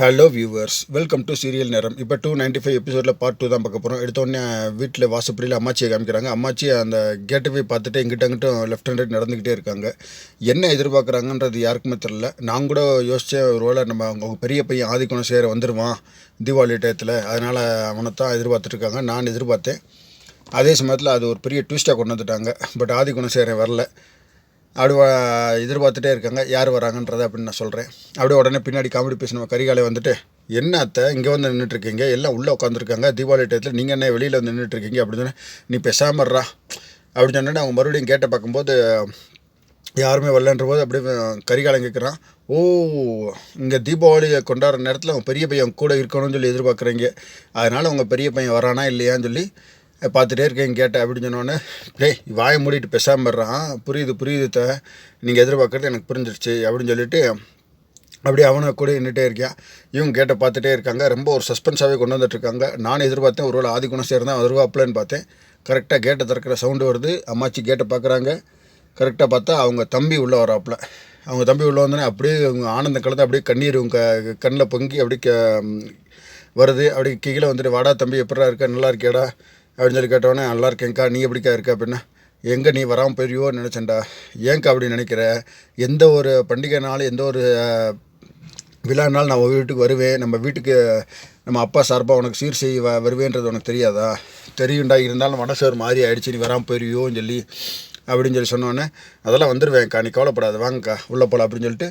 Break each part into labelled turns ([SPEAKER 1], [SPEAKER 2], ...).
[SPEAKER 1] Hello viewers welcome to serial நேரம் இப்போ two ninety five எபிசோடில் பார்ட் டூ தான் பார்க்க போகிறோம் எடுத்தோடனே வீட்டில் வாசப்படியில் அம்மாச்சியை காமிக்கிறாங்க. அம்மாச்சி அந்த கேட்டை போய் பார்த்துட்டு எங்கிட்ட அங்கிட்டும் லெஃப்ட் அண்ட் ரைட் நடந்துக்கிட்டே இருக்காங்க. என்ன எதிர்பார்க்குறாங்கன்றது யாருக்குமே தெரில நான் கூட யோசித்தேன் ஒரு வேளை நம்ம அவங்க பெரிய பையன் ஆதிக்குணம் சேர வந்துடுவான் தீபாவளி டயத்தில். அதனால் அவனை தான் எதிர்பார்த்துட்ருக்காங்க நான் எதிர்பார்த்தேன். அதே சமயத்தில் அது ஒரு பெரிய ட்விஸ்ட்டாக கொண்டு வந்துட்டாங்க. பட் ஆதிக்குணம் சேர வரல. அப்படி எதிர்பார்த்துட்டே இருக்காங்க. யார் வராங்கன்றதை அப்படின்னு நான் சொல்கிறேன் அப்படியே உடனே பின்னாடி காமெடி பேசின கரிகாலை வந்துட்டு என்ன அத்தை? இங்கே வந்து நின்றுட்டு இருக்கீங்க எல்லாம் உள்ளே உட்காந்துருக்காங்க தீபாவளி டயத்தில் நீங்கள் என்ன வெளியில் வந்து நின்றுட்டுருக்கீங்க அப்படின்னு சொன்னேன். நீ பேசாமட்றா அப்படின்னு சொன்னேன். அவங்க மறுபடியும் கேட்ட பார்க்கும்போது யாருமே வரலன்ற போது அப்படியே கரிகாலம் கேட்குறான் ஓ இங்கே தீபாவளியை கொண்டாடுற நேரத்தில் அவங்க பெரிய பையன் கூட இருக்கணும்னு சொல்லி எதிர்பார்க்குறீங்க. அதனால் அவங்க பெரிய பையன் வரானா இல்லையான்னு சொல்லி பார்த்துட்டே இருக்கேன் கேட்டேன் அப்படின்னு சொன்னோன்னே டேய் வாயை மூடிட்டு பேசாமல் வர்றான் புரியுது புரியுது த. நீங்கள் எதிர்பார்க்குறது எனக்கு புரிஞ்சிருச்சு அப்படின்னு சொல்லிட்டு அப்படியே அவனை கூட நின்றுட்டே இருக்கேன் இவங்க கேட்ட பார்த்துட்டே இருக்காங்க. ரொம்ப ஒரு சஸ்பென்ஸாகவே கொண்டு வந்துட்டுருக்காங்க நான் நானும் எதிர்பார்த்தேன் ஒருவேளை ஆதிக்குணம் சேர்ந்தான் வருவாப்லன்னு பார்த்தேன். கரெக்டாக கேட்டை திறக்கிற சவுண்டு வருது. அம்மாச்சி கேட்டை பார்க்குறாங்க. கரெக்டாக பார்த்தா அவங்க தம்பி உள்ளே வராப்புல. அவங்க தம்பி உள்ளே வந்தோடனே அப்படியே அவங்க ஆனந்த கலந்து அப்படியே கண்ணீர் உங்க கண்ணில் பொங்கி அப்படியே க- வருது. அப்படி கீழே வந்துட்டு வாடா தம்பி எப்படா இருக்க? நல்லா இருக்கியாடா. அப்படின்னு சொல்லி கேட்டோடனே நல்லா இருக்கேங்க்கா நீ எப்படிக்கா இருக்க அப்படின்னா எங்கே நீ வராமல் போயிருவியோன்னு நினச்சேன்டா. ஏங்க்கா அப்படி நினைக்கிற? எந்த ஒரு பண்டிகைனாலும் எந்த ஒரு அஹ், விழானாலும் நான் வீட்டுக்கு வருவேன். நம்ம வீட்டுக்கு நம்ம அப்பா சார்பாக உனக்கு சீர் செய்ய வ வருவேன்றது உனக்கு தெரியாதா? தெரியும்டா இருந்தாலும் மனசு ஒரு மாதிரி ஆகிடுச்சு நீ வராமல் போயிருவியோன்னு சொல்லி அப்படின்னு சொல்லி சொன்னோன்னே அதெல்லாம் வந்துடுவேன்க்கா நீ கவலைப்படாது வாங்கக்கா உள்ளே போகலாம் அப்படின்னு சொல்லிட்டு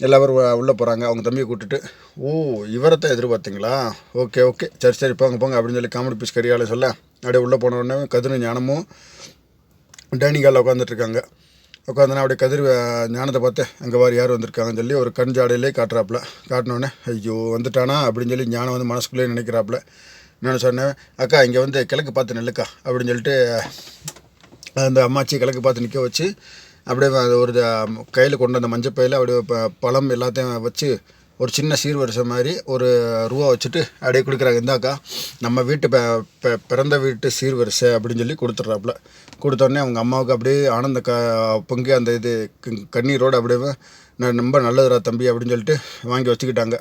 [SPEAKER 1] எல்லாரும் உள்ளே போகிறாங்க அவங்க தம்பியை கூப்பிட்டுட்டு ஓ இவரை தான் எதிர்பார்த்தீங்களா? Okay okay. சரி சரி போங்க போங்க அப்படின்னு சொல்லி காமெடி பீஸ் கரியால சொல்ல அப்படியே உள்ளே போன உடனே கதிர ஞானமும் டைனிங் ஹாலில் உட்காந்துட்ருக்காங்க உட்காந்துனா அப்படியே கதிர் ஞானத்தை பார்த்து அங்கே வார் யார் வந்திருக்காங்கன்னு சொல்லி ஒரு கண் ஜாடையிலே காட்டுறாப்புல. காட்டினோடனே ஐயோ வந்துட்டானா? அப்படின்னு சொல்லி ஞானம் வந்து மனசுக்குள்ளே நினைக்கிறாப்புல. நான் சொன்னேன் அக்கா இங்கே வந்து கிழக்கு பார்த்து நெல்லுக்கா. அப்படின்னு சொல்லிட்டு அந்த அம்மாச்சி கிழக்கு பார்த்து நிற்க வச்சு அப்படியே அது ஒரு கையில் கொண்டு வந்த மஞ்சள் பையில் அப்படியே ப- பழம் எல்லாத்தையும் வச்சு ஒரு சின்ன சீர்வரிசை மாதிரி ஒரு ரூபா வச்சுட்டு அப்படியே கொடுக்குறாங்க. இந்தாக்கா நம்ம வீட்டு பிறந்த வீட்டு சீர்வரிசை அப்படின்னு சொல்லி கொடுத்துட்றாப்புல. கொடுத்தோடனே அவங்க அம்மாவுக்கு அப்படியே ஆனந்த க பொங்கி அந்த இது கண்ணீரோடு அப்படியே நான் ரொம்ப நல்லதுடா தம்பி அப்படின்னு சொல்லிட்டு வாங்கி வச்சுக்கிட்டாங்க.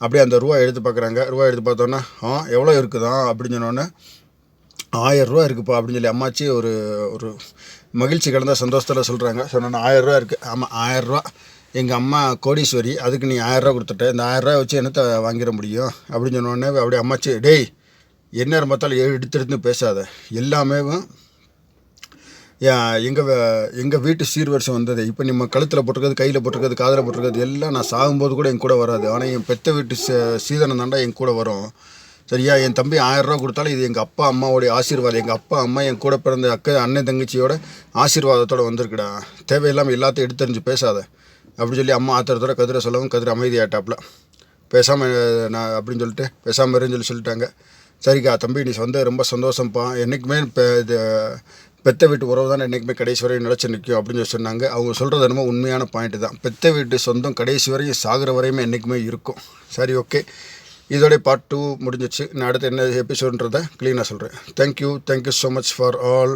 [SPEAKER 1] அப்படியே அந்த ரூபா எடுத்து பார்க்குறாங்க ரூபா எடுத்து பார்த்தோன்னே ஆ எவ்வளோ இருக்குதான் அப்படின்னு சொன்னோன்னே ஆயிரம் இருக்குப்பா அப்படின்னு சொல்லி அம்மாச்சி ஒரு ஒரு மகிழ்ச்சி கலந்த சந்தோஷத்தில் சொல்கிறாங்க சொன்னோன்னு ஆயிரம் இருக்குது ஆமாம் ஆயிரம் எங்கள் அம்மா கோடீஸ்வரி அதுக்கு நீ ஆயிரம் கொடுத்துட்ட. இந்த ஆயிரம் வச்சு என்னத்தை வாங்கிட முடியும்? அப்படின்னு சொன்னோடனே அப்படியே அம்மாச்சி டேய் என்ன பார்த்தாலும் எடுத்து எடுத்து பேசாத. எல்லாமே எங்கள் எங்கள் வீட்டு சீர்வரிசை வந்தது. இப்போ நம்ம கழுத்தில் போட்டிருக்கிறது கையில் போட்டிருக்கிறது காதில் போட்டிருக்கிறது எல்லாம் நான் சாகும்போது கூட என் கூட வராது. ஆனால் என் பெத்த வீட்டு சீதனம் தாண்டா என் கூட வரும். சரியா என் தம்பி ஆயிரம் ரூபா கொடுத்தாலும் இது எங்கள் அப்பா அம்மாவோடைய ஆசீர்வாதம். எங்கள் அப்பா அம்மா என் கூட பிறந்த அக்கா அண்ணன் தங்கச்சியோட ஆசீர்வாதத்தோட வந்திருக்குடா. தேவையில்லாமல் எல்லாத்தையும் எடுத்தறிஞ்சு பேசாத. அப்படின்னு சொல்லி அம்மா ஆத்திரத்தோட கதிரை சொல்லவும் கதிரை அமைதியாட்டாப்புல பேசாமல் நான் அப்படின்னு சொல்லிட்டு பேசாமல் இருன்னு சொல்லி சொல்லிட்டாங்க. சரிக்கா தம்பி நீ சொந்த ரொம்ப சந்தோஷம்ப்பா. என்றைக்குமே இப்போ இது பெத்த வீட்டு உறவு தான் என்றைக்குமே கடைசி வரையும் நிலச்சி நிற்கும் அப்படின்னு சொல்லி சொன்னாங்க. அவங்க சொல்கிறது என்னமோ உண்மையான பாயிண்ட்டு தான். பெத்த வீட்டு சொந்தம் கடைசி வரையும் சாகிற வரையுமே என்றைக்குமே இருக்கும். சரி ஓகே இதோடைய பார்ட் டூ முடிஞ்சிச்சு. நான் அடுத்து என்ன எபிசோடுன்றதை க்ளீனாக சொல்கிறேன் thank you thank you so much for all